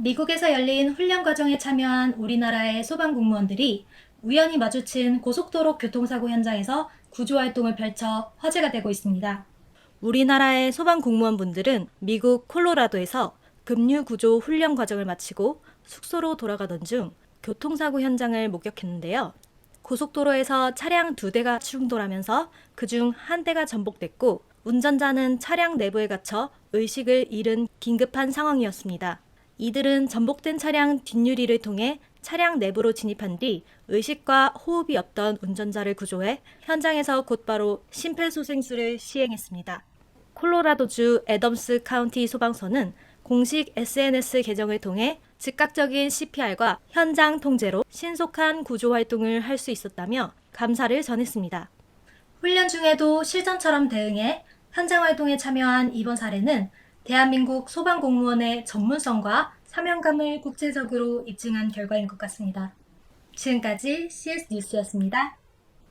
미국에서 열린 훈련 과정에 참여한 우리나라의 소방 공무원들이 우연히 마주친 고속도로 교통사고 현장에서 구조 활동을 펼쳐 화제가 되고 있습니다. 우리나라의 소방 공무원분들은 미국 콜로라도에서 급류 구조 훈련 과정을 마치고 숙소로 돌아가던 중 교통사고 현장을 목격했는데요. 고속도로에서 차량 두 대가 충돌하면서 그중 한 대가 전복됐고 운전자는 차량 내부에 갇혀 의식을 잃은 긴급한 상황이었습니다. 이들은 전복된 차량 뒷유리를 통해 차량 내부로 진입한 뒤 의식과 호흡이 없던 운전자를 구조해 현장에서 곧바로 심폐소생술을 시행했습니다. 콜로라도주 애덤스 카운티 소방서는 공식 SNS 계정을 통해 즉각적인 CPR과 현장 통제로 신속한 구조 활동을 할 수 있었다며 감사를 전했습니다. 훈련 중에도 실전처럼 대응해 현장 활동에 참여한 이번 사례는 대한민국 소방 공무원의 전문성과 사명감을 국제적으로 입증한 결과인 것 같습니다. 지금까지 CS 뉴스였습니다.